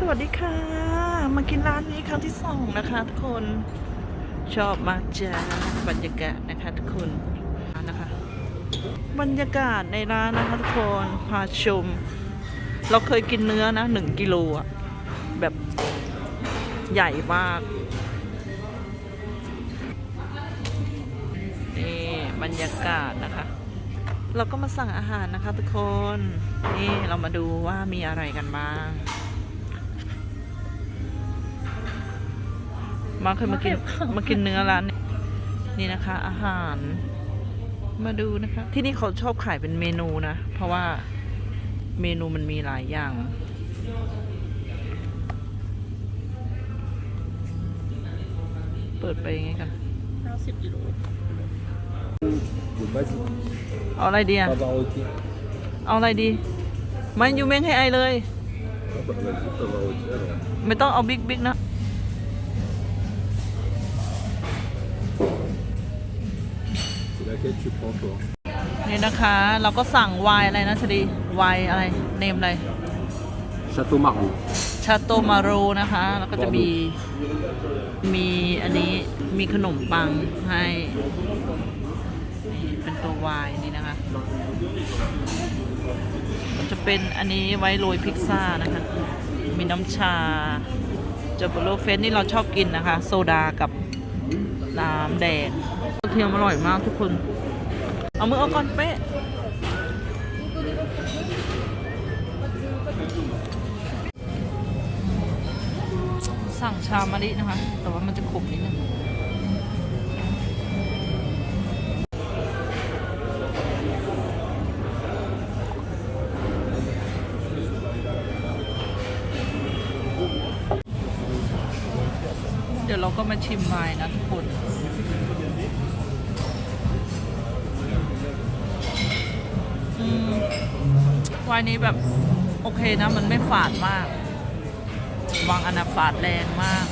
สวัสดีค่ะ มากินร้านนี้ครั้งที่สองนะคะทุกคนชอบมากจ้าบรรยากาศนะคะทุกคนนะคะ บรรยากาศในร้านนะคะทุกคนพาชม เราเคยกินเนื้อนะหนึ่งกิโลอะแบบใหญ่มาก นี่บรรยากาศนะคะ เราก็มาสั่งอาหารนะคะทุกคน นี่เรามาดูว่ามีอะไรกันบ้าง มาเคยมากินมากินเนื้อร้านนี้นี่นะคะ อาหารมาดูนะคะ ที่นี่เขาชอบขายเป็นเมนูนะ เพราะว่าเมนูมันมีหลายอย่าง เปิดไปยังไงกัน90กิโลเอาอะไรดีอะเอาอะไรดีไม่ยูเม้งให้ไอเลย ไม่ต้องเอาบิ๊กบิ๊กนะ นี่นะคะ เราก็สั่งไวน์อะไรนะชดีไวน์อะไรเนมอะไร Château Margaux. ชาโตมาโรนะคะ แล้วก็จะมีมีอันนี้มีขนมปังให้นี่เป็นตัววายนี่นะคะมันจะเป็นอันนี้ไว้โรยพิซซ่านะคะ มีน้ำชาจับโลเฟสนี่เราชอบกินนะคะ โซดากับน้ำแดงกระ เทียมอร่อยมากทุกคน เอามือเอาก่อนเป๊ะสั่งชามะลินะคะ แต่ว่ามันจะขมนิดนึงเดี๋ยวเราก็มาชิมไวน์นะทุกคน ไวน์นี้แบบโอเคนะ มันไม่ฝาดมาก วางอนาฝาดแรงมาก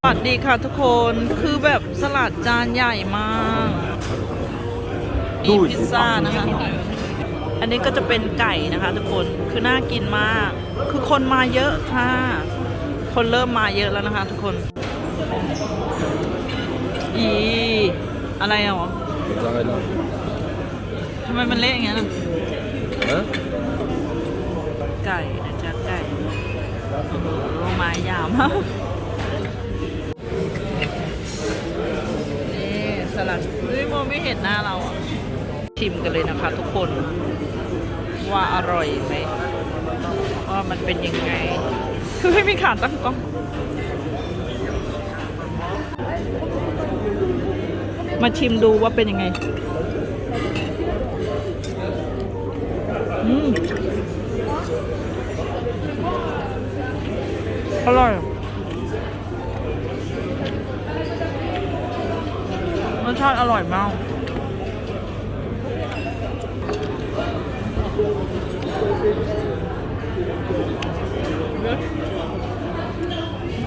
สวัสดีค่ะทุกคนคือแบบสลัดจานใหญ่มากมีพิซซ่านะคะ อันนี้ก็จะเป็นไก่นะคะทุกคนคือน่ากินมาก คือคนมาเยอะค่ะ คนเริ่มมาเยอะแล้วนะคะ ทุกคน อีอะไรอะ Mozzarella. ทำไมมันเละอย่างเงี้ยน่ะ Hein ไก่นะจ๊ะไก่โอ้โหไม้ยาวมากนี่สลัดเฮ้ยโมไม่เห็นหน้าเราอะ ชิมกันเลยนะคะทุกคน ว่าอร่อยไหมว่ามันเป็นยังไง คือไม่มีขาตั้งกล้องมาชิมดูว่าเป็นยังไง อืม อร่อยรสชาติอร่อยมาก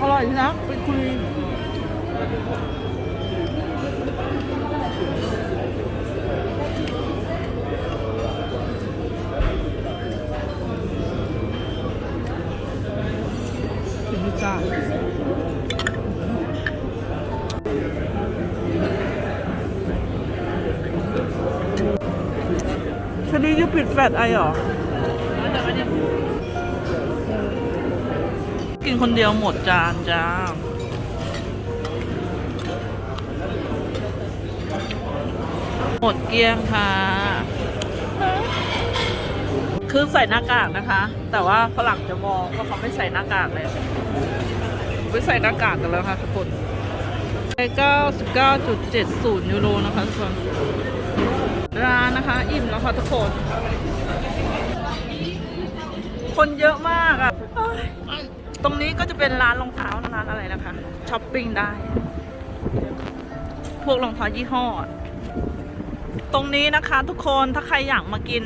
อร่อยนะไปคุย จ้าชนียูปิดแฟลชไอเหรอ กินคนเดียวหมดจานจ้า หมดเกลี้ยงค่ะ คือใส่หน้ากากนะคะ แต่ว่าฝรั่งจะมองว่าเขาไม่ใส่หน้ากากเลยไม่ใส่หน้ากากกันแล้วค่ะทุกคน99.70ยูโรนะคะทุกคนร้านนะคะ อิ่มแล้วค่ะทุกคน คนเยอะมากอะ่ะตรงนี้ก็จะเป็นร้านรองเท้าร้านอะไรนะคะช้อปปิ้งได้ พวกรองเท้ายี่ห้อ ตรงนี้นะคะทุกคนถ้าใครอยากมากิน